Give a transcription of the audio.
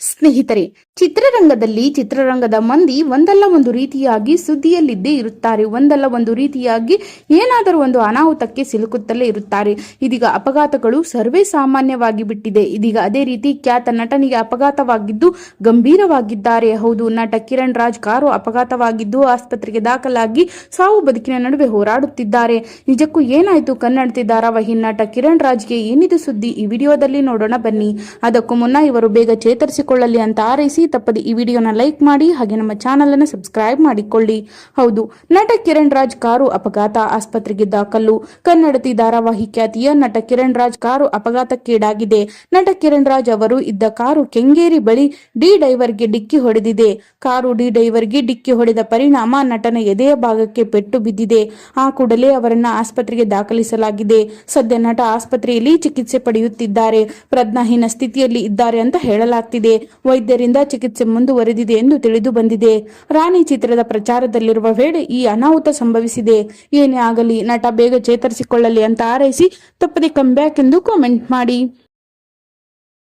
ಸ್ನೇಹಿತರೆ, ಚಿತ್ರರಂಗದಲ್ಲಿ ಚಿತ್ರರಂಗದ ಮಂದಿ ಒಂದಲ್ಲ ಒಂದು ರೀತಿಯಾಗಿ ಸುದ್ದಿಯಲ್ಲಿದ್ದೇ ಇರುತ್ತಾರೆ. ಒಂದಲ್ಲ ಒಂದು ರೀತಿಯಾಗಿ ಏನಾದರೂ ಒಂದು ಅನಾಹುತಕ್ಕೆ ಸಿಲುಕುತ್ತಲೇ ಇರುತ್ತಾರೆ. ಇದೀಗ ಅಪಘಾತಗಳು ಸರ್ವೇ ಸಾಮಾನ್ಯವಾಗಿ ಬಿಟ್ಟಿದೆ. ಇದೀಗ ಅದೇ ರೀತಿ ಖ್ಯಾತ ನಟನಿಗೆ ಅಪಘಾತವಾಗಿದ್ದು ಗಂಭೀರವಾಗಿದ್ದಾರೆ. ಹೌದು, ನಟ ಕಿರಣ್ ರಾಜ್ ಕಾರು ಅಪಘಾತವಾಗಿದ್ದು ಆಸ್ಪತ್ರೆಗೆ ದಾಖಲಾಗಿ ಸಾವು ಬದುಕಿನ ನಡುವೆ ಹೋರಾಡುತ್ತಿದ್ದಾರೆ. ನಿಜಕ್ಕೂ ಏನಾಯಿತು ಕನ್ನಡತಿ ಧಾರಾವಾಹಿ ನಟ ಕಿರಣ್ ರಾಜ್ಗೆ ಏನಿದು ಸುದ್ದಿ? ಈ ವಿಡಿಯೋದಲ್ಲಿ ನೋಡೋಣ ಬನ್ನಿ. ಅದಕ್ಕೂ ಮುನ್ನ ಇವರು ಬೇಗ ಚೇತರಿಸಿಕೊಳ್ಳಲಿ ಅಂತ ಆರೈಸಿ, ತಪ್ಪದೆ ಈ ವಿಡಿಯೋನ ಲೈಕ್ ಮಾಡಿ ಹಾಗೆ ನಮ್ಮ ಚಾನಲ್ ಅನ್ನು ಸಬ್ಸ್ಕ್ರೈಬ್ ಮಾಡಿಕೊಳ್ಳಿ. ಹೌದು, ನಟ ಕಿರಣ್ ರಾಜ್ ಕಾರು ಅಪಘಾತ ಆಸ್ಪತ್ರೆಗೆ ದಾಖಲು. ಕನ್ನಡತಿ ಧಾರಾವಾಹಿ ಖ್ಯಾತಿಯ ನಟ ಕಿರಣ್ ರಾಜ್ ಕಾರು ಅಪಘಾತಕ್ಕೀಡಾಗಿದೆ. ನಟ ಕಿರಣ್ ರಾಜ್ ಅವರು ಇದ್ದ ಕಾರು ಕೆಂಗೇರಿ ಬಳಿ ಡಿ ಡೈವರ್ಗೆ ಡಿಕ್ಕಿ ಹೊಡೆದಿದೆ. ಕಾರು ಡಿ ಡೈವರ್ಗೆ ಡಿಕ್ಕಿ ಹೊಡೆದ ಪರಿಣಾಮ ನಟನ ಎದೆಯ ಭಾಗಕ್ಕೆ ಪೆಟ್ಟು ಬಿದ್ದಿದೆ. ಆ ಕೂಡಲೇ ಅವರನ್ನ ಆಸ್ಪತ್ರೆಗೆ ದಾಖಲಿಸಲಾಗಿದೆ. ಸದ್ಯ ನಟ ಆಸ್ಪತ್ರೆಯಲ್ಲಿ ಚಿಕಿತ್ಸೆ ಪಡೆಯುತ್ತಿದ್ದಾರೆ. ಪ್ರಜ್ಞಾಹೀನ ಸ್ಥಿತಿಯಲ್ಲಿ ಇದ್ದಾರೆ ಅಂತ ಹೇಳಲಾಗ್ತಿದೆ. ವೈದ್ಯರಿಂದ ಚಿಕಿತ್ಸೆ ಮುಂದುವರೆದಿದೆ ಎಂದು ತಿಳಿದು ಬಂದಿದೆ. ರಾಣಿ ಚಿತ್ರದ ಪ್ರಚಾರದಲ್ಲಿರುವ ವೇಳೆ ಈ ಅನಾಹುತ ಸಂಭವಿಸಿದೆ. ಏನೇ ಆಗಲಿ, ನಟ ಬೇಗ ಚೇತರಿಸಿಕೊಳ್ಳಲಿ ಅಂತ ಹಾರೈಸಿ, ತಪ್ಪದೆ ಕಮ್ ಬ್ಯಾಕ್ ಎಂದು ಕಾಮೆಂಟ್ ಮಾಡಿ.